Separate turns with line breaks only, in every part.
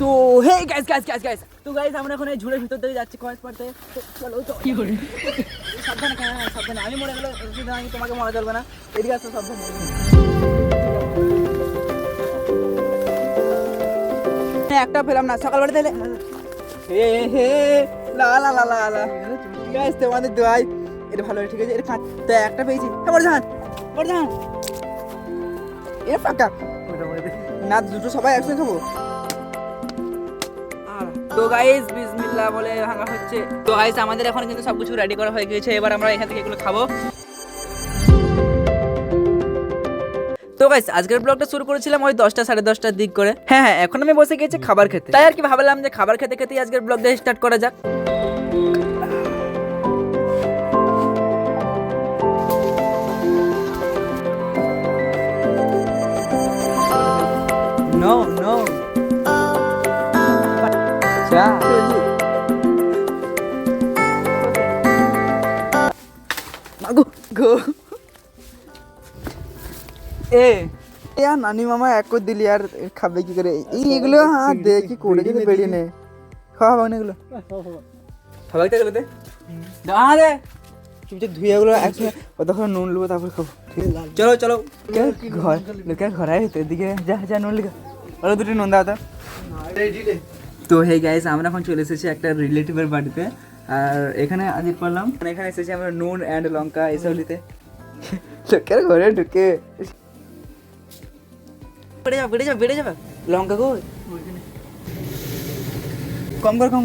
তো hey guys guys guys guys তো guys আমরা এখন এই ঝুড়ের ভিতর দিয়ে যাচ্ছি কয়েস পাড়তে চলো তো কি করে? সাবধানে হ্যাঁ হ্যাঁ, সাবধানে। আমি মরে গেলে নেই তোমাকে মরা চলবে না। এদিকে আসো সাবধানে। হ্যাঁ, একটা পেলাম না সকালবেলা দিলে হে হে লা লা লা লা লা। গাইস তোমাদের দোয়াই। এটা ভালো ঠিক আছে? এটা খান। তো একটা পেয়েছি। এ বড় জাহান বড় জাহান এ ফাঁকা। না দুটো সবাই একসঙ্গে খাব? তো গাইস বিসমিল্লাহ বলে ভাঙা হচ্ছে। তো গাইস আমাদের এখন কিন্তু সবকিছু রেডি করা হয়ে গিয়েছে। এবার আমরা এখান থেকে এগুলো খাব। তো গাইস আজকের ব্লগটা শুরু করেছিলাম ওই দশটা সাড়ে দশটার দিক করে। হ্যাঁ হ্যাঁ এখন আমি বসে গেছি খাবার খেতে। তাই আর কি ভাবলাম যে খাবার খেতে খেতেই আজকের ব্লগটা স্টার্ট করা যাক। go. এ
ইয়া নানি মামা এক করে দিলি আর খাবে কি করে? এই এগুলো হ্যাঁ দে কি করে যদি বেরিয়ে নে। খাওয়া হবে না এগুলো।
খাবার কে গেলে দে।
আরে চুপচাপ ধুয়ে এগুলো একসঙ্গে ওদেরখানে নুন নেব তারপর খাব।
চলো চলো।
ঘর ঘর আয় হতো এদিকে যা যা নুন লেখা ওরা দুটি নুন দাও তো।
হে গাইস আমরা এখন চলে এসেছি একটা রিলেটিভের বাড়িতে। আর এখানে আজ করলাম।
মানে এখানে এসেছি আমরা নুন অ্যান্ড লঙ্কা এসব নিতে লোকের ঘরে ঢুকে।
বেড়ে যাবে বেড়ে যাবে বেড়ে যাবে
লঙ্কা গো কম কর কম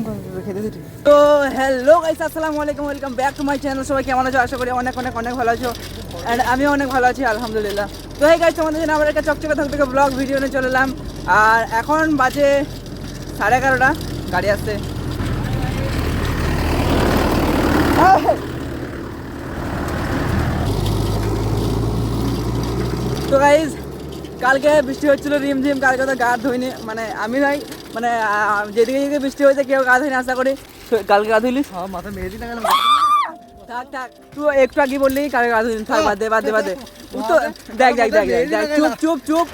তো হ্যালো গাইস আসসালামু আলাইকুম welcome back to my channel সবাই কেমন আছো? আশা করি অনেক অনেক অনেক ভালো আছো। অ্যান্ড আমিও অনেক ভালো আছি আলহামদুলিল্লাহ। তো এই গাইস তোমাদের জন্য আবার একটা চকচকে থাকতে ব্লগ ভিডিও নিয়ে চলে এলাম। আর এখন বাজে সাড়ে এগারোটা গাড়ি আসছে। তো গাইজ কালকে বৃষ্টি হচ্ছিল রিমঝিম কালকে তো গা ধুইনি মানে আমি নাই মানে যেদিকে যেদিকে বৃষ্টি হয়েছে কেউ গা ধুইনি আশা করি। কালকে গা ধুইলিস
হ্যাঁ মাথা মেহেদি
থাক থাক তুই একটু আগে বললি কালকে গা ধুইনি। থাক বাদ দে বাদ দে বাদ দে। তো দেখ দেখ দেখ দেখ চুপ চুপ চুপ।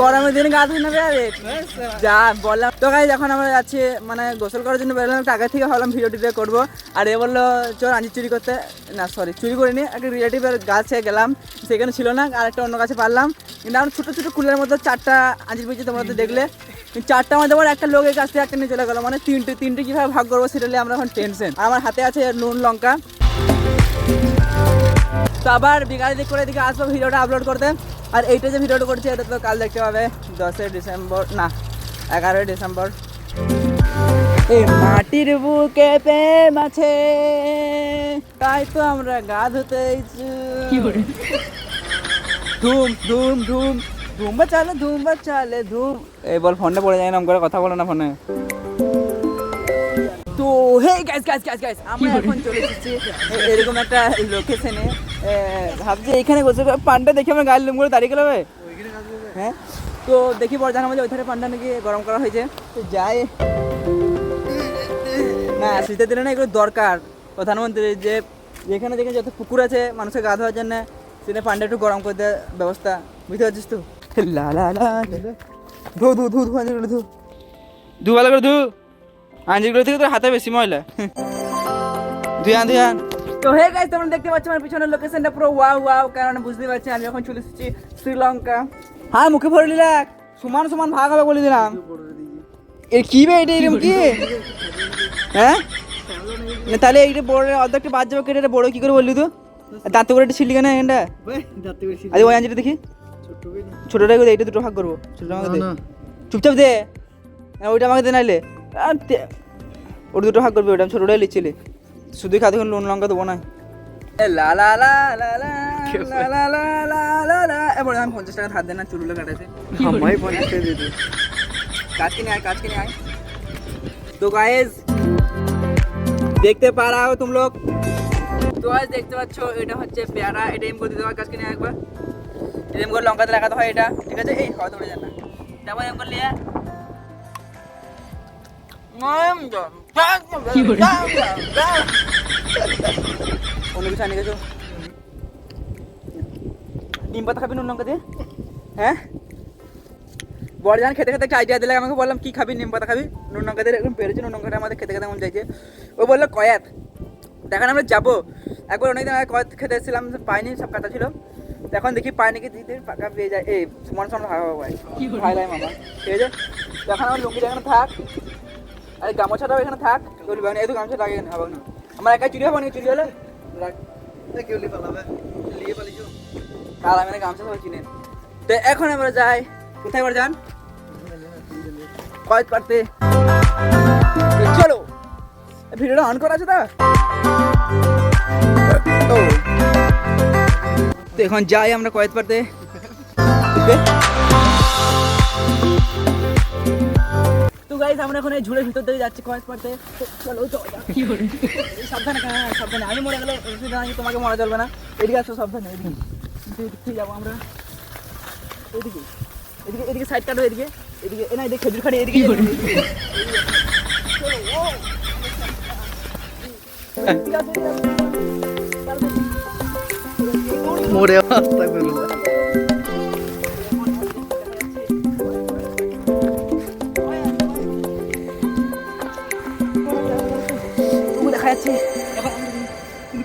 গরমের দিনে গা ধুই না রে আরে। যা বললাম। তো গাইজ এখন আমরা যাচ্ছি মানে গোসল করার জন্য বেরোলাম। আগে থেকে ভাবলাম ভিডিও টিডিও করব। আর এ বলল, চল আঞ্জি চুরি করতে। না সরি চুরি করিনি। একটা রিলেটিভের গাছে গেলাম। সেখানে ছিল না, আর একটা অন্য গাছে পারলাম। কিন্তু আমার ছোটো ছোটো কুলের মধ্যে চারটা আঞ্জির পেয়েছি তোমরা তো দেখলে। চারটা মধ্যে আবার একটা লোকের কাছ থেকে একটা নিয়ে চলে গেলো। মানে তিনটে তিনটে কীভাবে ভাগ করব সেটা নিয়ে আমরা এখন টেনশন আমার হাতে আছে নুন, লঙ্কা। তো আবার বিকালের দিক করে এদিকে আসব ভিডিওটা আপলোড করতে। আর এইটা যে ভিডিওটা করছি এটা তো কাল দেখতে পাবে। দশই ডিসেম্বর না এগারোই ডিসেম্বর। এই মাটির বুকে প্রেম আছে তাই তো আমরা গা ধুতে ধুম ধুম ধুম ধুম চালে ধুম চালে ধুম। এই বল ফোনটা পড়ে যায় না করে কথা বলো না ফোনে তো hey guys guys guys guys আমরা এখন চলে এসেছি এরকম একটা লোকেশনে ভাবছি এইখানে বসে পান্ডা দেখে আমার গায়ের লোমগুলো দাঁড়িয়ে গেল হ্যাঁ? তো দেখি পর জানা মধ্যে ওইখানে পান্ডা নাকি গরম করা হয়েছে। তো যাই। না শীতের দিনে না এগুলো দরকার। প্রধানমন্ত্রী যে যেখানে যেখানে যত পুকুর আছে মানুষের গা ধোয়ার জন্য সেখানে পান্ডা একটু গরম করে দেওয়ার ব্যবস্থা। বুঝতে পারছিস তো? লা লা লা লা। ধু ধু ধু ধু আঞ্জিগুলো ধু। ধু ভালো করে ধু। আঞ্জিগুলো থেকে তোর হাতে বেশি ময়লা। ধুয়ান ধুয়ান তো হে গাইস তোমরা দেখতে পাচ্ছ আমার পিছনের লোকেশনটা পুরো ওয়াও ওয়াও কারণ বুঝতে পারছি আমি এখন চলে এসেছি শ্রীলঙ্কা। হ্যাঁ মুখে ভরে নিলাক সমান সমান ভাগ হবে বলে দিলাম। এর কি বে এটা এরকম কি? হ্যাঁ? না, তাহলে এইটা বড় অর্ধেকটা বাদ যাবে কেটে বড় কি করে বললি তো দাঁতে করে একটা ছিলি কেন এটা আরে ওই আঞ্জিটা দেখি। ছোটটা করে এইটা দুটো ভাগ করব। ছোটটা আমাকে দে। চুপচাপ দে। হ্যাঁ, ওইটা আমাকে দে নাইলে। ওটা দুটো ভাগ করবি ওটা ছোটটাই লিচ্ছিলে শুধু খাতে নুন লঙ্কা দেবো না। লা লা লা লা লা লা লা লা লা পঞ্চাশ টাকা না কাজ তো গায়েজ দেখতে পারা তুম লোক। তো আজ দেখতে পাচ্ছ এটা হচ্ছে পেয়ারা এটা এম করে দিতে হয় কাজ কিনে একবার। এম করে লঙ্কাতে লাগাতে হয় এটা ঠিক আছে? এই খাওয়া দৌড়ে না। তারপর এম করে কিছু ডিম পাতা খাবি নুন দিয়ে হ্যাঁ বড়জান খেতে খেতে একটা আইডিয়া দিলে আমাকে বললাম কি খাবি নিম পাতা খাবি নুন লঙ্কা দিয়ে একদম পেরেছি নুন লঙ্কাটা আমাদের খেতে খেতে মন চাইছে ও বলল কয়াত দেখেন আমরা যাব একবার অনেকদিন আগে কয়াত খেতে এসেছিলাম পাইনি সব কাটা ছিল এখন দেখি পাই কি দিদি পাকা পেয়ে যায় এই সমান সমান হয় ভাই লাই মামা। ঠিক আছে? তো এখন আমার লুঙ্গিটা এখানে থাক আর গামছাটাও এখানে থাক। বলবি এই তো গামছা লাগে না হবে না। আমার একা চুরি হব না চুরি হলে? আর আমি গামছা সবাই চিনেন তো এখন আমরা যাই। কোথায় এবার যান? কয়েক পারতে চলো। ভিডিওটা অন করা আছে তো। তো এখন যাই আমরা কয়েক পারতে গাইজ আমরা এখন এই ঝুড়ের ভিতর দিয়ে যাচ্ছি কয়েক পারতে তো চলো চলো। কি করে? সাবধানে হ্যাঁ সাবধানে। আমি মরে গেলে তোমাকে মরা চলবে না। এদিকে আসো সাবধানে এদিকে। যাব আমরা? এদিকে এদিকে এদিকে সাইড কাটো এদিকে। এদিকে এ না এদিকে খেজুর খাড়ি এদিকে। চলো, ও।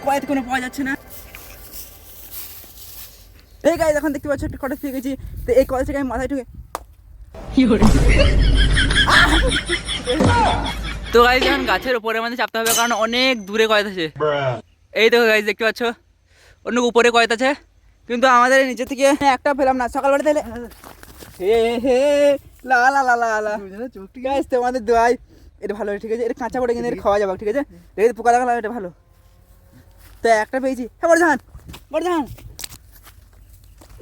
কয়েক কোনো পাওয়া যাচ্ছে না। এই গাইজ এখন দেখতে পাচ্ছ একটা কটেজ পেয়ে গেছি। তো এই কলেজ থেকে আমি মাথায় ঢুকে তো গাইজ এখন গাছের উপরে মানে চাপতে হবে কারণ অনেক দূরে কয়েত আছে। এই দেখো গাইজ দেখতে পাচ্ছ? অনেক উপরে কয়েত আছে। কিন্তু আমাদের নিচে থেকে একটা পেলাম না সকালবেলা তাহলে হে হে লা লা লা লা লা। ঠিক আছে তোমাদের দোয়াই। এটা ভালো ঠিক আছে? এটা কাঁচা পড়ে কিন্তু এটা খাওয়া যাবে ঠিক আছে? দেখে পোকা লাগালাম এটা ভালো। তো একটা পেয়েছি। হ্যাঁ বড় জাহান বড় জাহান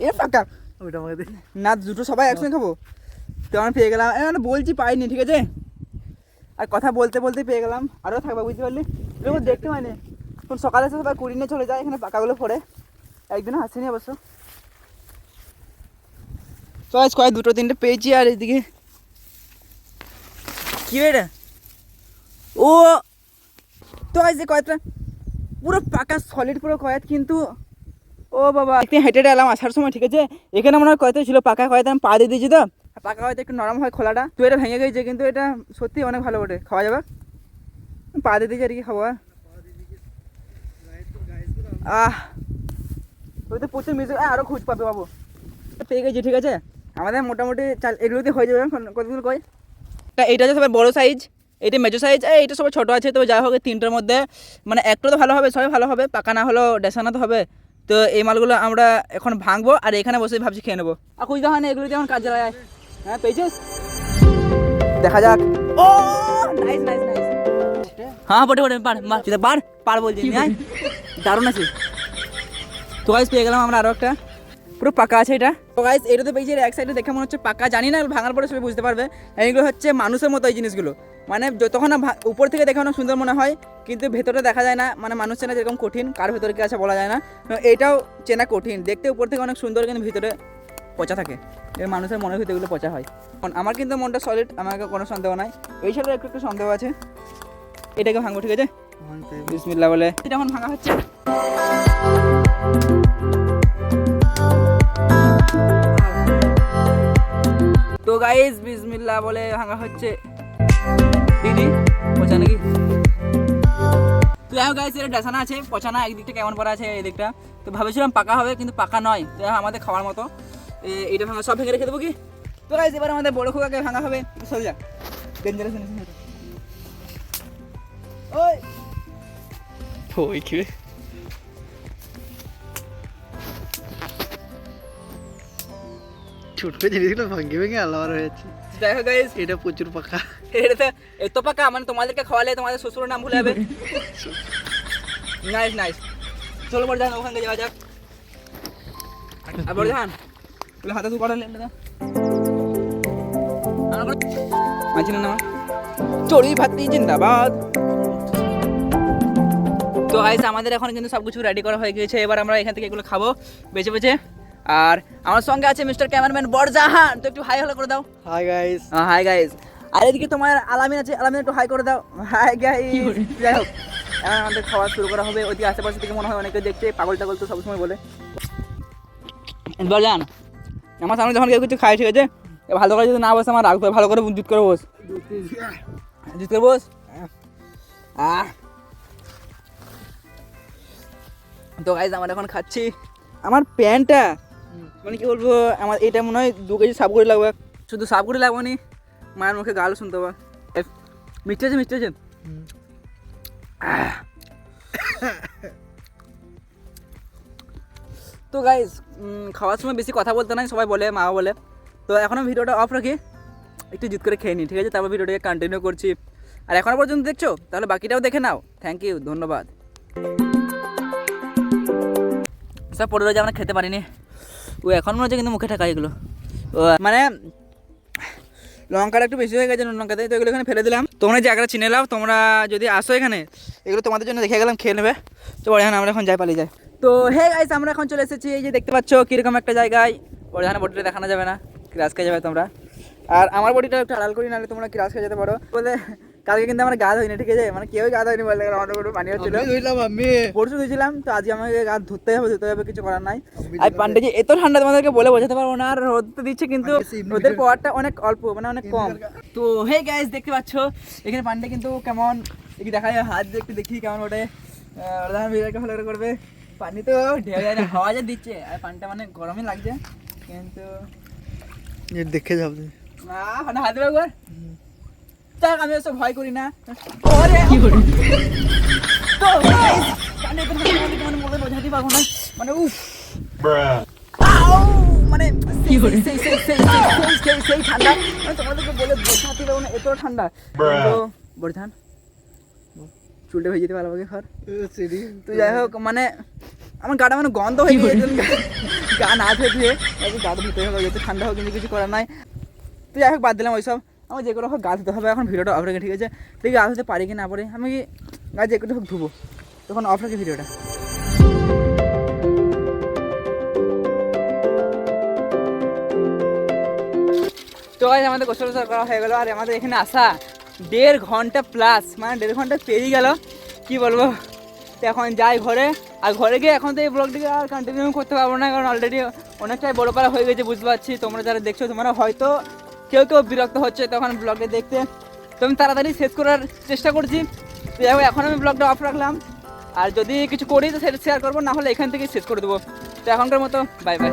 এ পাকা
ওইটা আমাকে
না দুটো সবাই একসঙ্গে খাব। তো আমি পেয়ে গেলাম। মানে বলছি পাইনি ঠিক আছে? আর কথা বলতে বলতে পেয়ে গেলাম। আরও থাকবা বুঝতে পারলি? এরকম দেখতে মানে এখন সকালে এসে সবাই কুড়ি নিয়ে চলে যায় এখানে পাকাগুলো পড়ে। একদিনও হাসিনি অবশ্য। চয়েস কয় দুটো তিনটে পেয়েছি আর এদিকে। কি এটা? ও তো আজ যে কয়েকটা পুরো পাকা সলিড পুরো কয়েত কিন্তু, ও বাবা, একদিন হেঁটে হেঁটে এলাম, আসার সময়, ঠিক আছে? এখানে মনে হয় কয়তো ছিল, পাকা কয়তো, আমি পা দিয়ে দিয়েছি তো। পাকা হয়তো একটু নরম হয় খোলাটা। তো এটা ভেঙে গেছে, কিন্তু এটা সত্যি অনেক ভালো ওঠে খাওয়া যাবে? পা দিয়ে দিয়েছি আর কি খাব আহ, ওই তো প্রচুর মিউজিক আরও খুঁজ পাবে বাবু। পেয়ে গেছি, ঠিক আছে? আমাদের মোটামুটি চাল, এগুলোতে হয়ে যাবে কতগুলো কয় তা এইটা হচ্ছে সবাই বড়ো সাইজ এইটা মেজো সাইজ এইটা সবাই ছোটো আছে তো যাই হোক এই তিনটার মধ্যে মানে একটা তো ভালো হবে সবাই ভালো হবে পাকা না হলেও ডেসানা তো হবে। তো এই মালগুলো আমরা এখন ভাঙবো আর এখানে বসে ভাবছি খেয়ে নেব। আর খুঁজতে হয় না এগুলো যেমন কাজে লাগায় হ্যাঁ পেয়েছিস? দেখা যাক। ও নাইস নাইস নাইস হ্যাঁ বটে বটে পার পার পার বলছি দারুণ আছে। তো পেয়ে গেলাম আমরা আরও একটা। পুরো পাকা আছে এটা। তো গাইস এটা তো পেয়েছি এক সাইডে দেখে মনে হচ্ছে পাকা। জানি না ভাঙার পরে সবাই বুঝতে পারবে। এইগুলো হচ্ছে মানুষের মতো এই জিনিসগুলো। মানে যতক্ষণ না ভা- উপর থেকে দেখে অনেক সুন্দর মনে হয় কিন্তু ভেতরে দেখা যায় না। মানে মানুষ চেনা যেরকম কঠিন কার ভেতরে কি আছে বলা যায় না। তো এটাও চেনা কঠিন। দেখতে উপর থেকে অনেক সুন্দর কিন্তু ভিতরে পচা থাকে। এর মানুষের মনের ভিতরে এগুলো পচা হয়। আমার কিন্তু মনটা সলিড আমাকে কোনো সন্দেহ নাই। এই সাইডে একটু একটু সন্দেহ আছে। এটাকে ভাঙবো ঠিক আছে? বিসমিল্লা বলে। এটা এখন ভাঙা হচ্ছে। গাইস বিসমিল্লা বলে ভাঙা হচ্ছে। দিদি, পচা নাকি? তো যাই গাইস এটা ডেসানা আছে পচা না একদিকটা কেমন পড়া আছে এই দিকটা। তো ভাবেছিলাম পাকা হবে, কিন্তু পাকা নয়। তো আমাদের খাওয়ার মতো। এ- এইটা ভাঙা, সব ভেঙে রেখে দেবো কি? তো গাইস এবার আমাদের বড় খোকাকে ভাঙা হবে। সব যাক ডেঞ্জারাস ওই।
ওই কি? ছোট জিনিসগুলো ভাঙ্গে ভেঙে আলাদা হয়ে
যাই হোক গাইস
এটা প্রচুর পাকা।
এটা তো এত পাকা মানে তোমাদেরকে খাওয়ালে তোমাদের শ্বশুরের নাম ভুলে যাবে। নাইস নাইস চলো বড় ওখান থেকে যাওয়া যাক। আর বড় বলে হাতে তু করালে না? মাঝি না চড়ি ভাতি জিন্দাবাদ। তো গাইস আমাদের এখন কিন্তু সব কিছু রেডি করা হয়ে গিয়েছে। এবার আমরা এখান থেকে এগুলো খাব। বেছে বেছে। আর আমার সঙ্গে আছে মিস্টার ক্যামেরাম্যান বড়জাহান তো একটু হাই হলো করে দাও।
হাই গাইস
হাই গাইস আর এদিকে তোমার আলামিন আছে আলামিন একটু হাই করে দাও। হাই গাইস যাই হোক এখন আমাদের খাওয়া শুরু করা হবে। ওইদিকে আশেপাশে থেকে মনে হয় অনেকে দেখছে পাগল টাগল তো সবসময় বলে। বল জান আমার সামনে যখন কেউ কিছু খায় ঠিক আছে? ভালো করে যদি না বসে আমার রাগ করে ভালো করে জুত করে বস। জুত করে বস? তো গাইজ আমরা এখন খাচ্ছি। আমার প্যান্টটা মানে কি বলব, আমার এটা মনে হয় দু কেজি সাপ করে লাগবে। শুধু সাপ করে লাগবে নি, মায়ের মুখে গাল শুনতে হবে। মিষ্টি আছে মিষ্টি আছে? তো গাইজ খাওয়ার সময় বেশি কথা বলতে নাই, সবাই বলে, মা বলে। তো এখন ভিডিওটা অফ রাখি, একটু জিত করে খেয়ে নিই ঠিক আছে? তারপর ভিডিওটাকে কন্টিনিউ করছি। আর এখনও পর্যন্ত দেখছ, তাহলে বাকিটাও দেখে নাও। থ্যাংক ইউ ধন্যবাদ। সব পড়ে রয়েছে আমরা খেতে পারিনি। ও, এখন মনে হচ্ছে কিন্তু মুখে ঠাকা এগুলো। ও মানে লঙ্কাটা একটু বেশি হয়ে গেছে লঙ্কাতে, তো এগুলো এখানে ফেলে দিলাম। তোমরা জায়গাটা চিনে নাও তোমরা যদি আসো এখানে, এগুলো তোমাদের জন্য দেখে গেলাম, খেয়ে নেবে। তো এখানে আমরা এখন যাই, পালিয়ে যাই। তো, হে গাইস আমরা এখন চলে এসেছি, এই যে দেখতে পাচ্ছ, কীরকম একটা জায়গায়। ওখানে বডিটা দেখানো যাবে না, ক্রাশ খেয়ে যাবে তোমরা। আর আমার বডিটা একটু আড়াল করি, নাহলে তোমরা ক্রাশ খেয়ে যেতে পারো। বলে কালকে কিন্তু আমার গা ধোয়নি ঠিক আছে? মানে কেউই গা ধোয়নি বলে আমার একটু পানি হচ্ছিল। পরশু ধুয়েছিলাম তো আজকে আমাকে গা ধুতে হবে ধুতে হবে কিছু করার নাই। আর পান্ডেজি এত ঠান্ডা তোমাদেরকে বলে বোঝাতে পারব না আর রোদ তো দিচ্ছে কিন্তু রোদের পাওয়ারটা অনেক অল্প মানে অনেক কম। তো হে গাইস দেখতে পাচ্ছ এখানে পান্ডে কিন্তু কেমন একটু দেখা যায় হাত দিয়ে একটু দেখি কেমন প্রধান ভিডিওকে ভালো করে করবে। পানি তো ঢেউ যায় না হাওয়া যা দিচ্ছে আর পানিটা মানে গরমই লাগছে কিন্তু
দেখে যাও।
না হাত দেবে একবার? যাক আমি ওসব ভয় করি না। ওরে কি করি? তো মানে কেমন বলে বোঝাতে পারব না মানে উফ! মানে কি করে? সেই সেই সেই সেই সেই সেই ঠান্ডা মানে তোমাদেরকে বলে বোঝাতে পারব না এত ঠান্ডা তো বর্ধান চুলটা ভেজে যেতে ভালো লাগে ঘর তো যাই হোক মানে আমার গাটা মানে গন্ধ হয়ে গিয়েছে গা না ধুয়ে ধুয়ে আজকে গা ধুতে হবে যেহেতু ঠান্ডা হোক কিন্তু কিছু করার নাই। তো যাই হোক বাদ দিলাম ওইসব আমার যে কোনো হোক গা ধুতে হবে এখন, ভিডিওটা অফ রেখে, ঠিক আছে? তুই গা ধুতে পারি কি না পারি? আমি গা যে কোনো হোক ধুবো। তখন অফ রেখে ভিডিওটা। তো আজ আমাদের গোসল করা হয়ে গেলো, আর আমাদের এখানে আসা দেড় ঘণ্টা প্লাস মানে দেড় ঘণ্টা পেরিয়ে গেল। কি বলব? তো এখন যাই ঘরে, আর ঘরে গিয়ে এখন তো এই ব্লগটিকে আর কন্টিনিউ করতে পারব না, কারণ অলরেডি অনেকটাই বড় পাড়া হয়ে গেছে, বুঝতে পারছি। তোমরা যারা দেখছ, তোমরা হয়তো কেউ কেউ বিরক্ত হচ্ছে তখন ব্লগে দেখতে। তো আমি তাড়াতাড়ি শেষ করার চেষ্টা করছি। তো এখন আমি ব্লগটা অফ রাখলাম। আর যদি কিছু করি তো সেটা শেয়ার করব, না হলে এখান থেকে শেষ করে দেবো। তো এখনকার মতো বাই বাই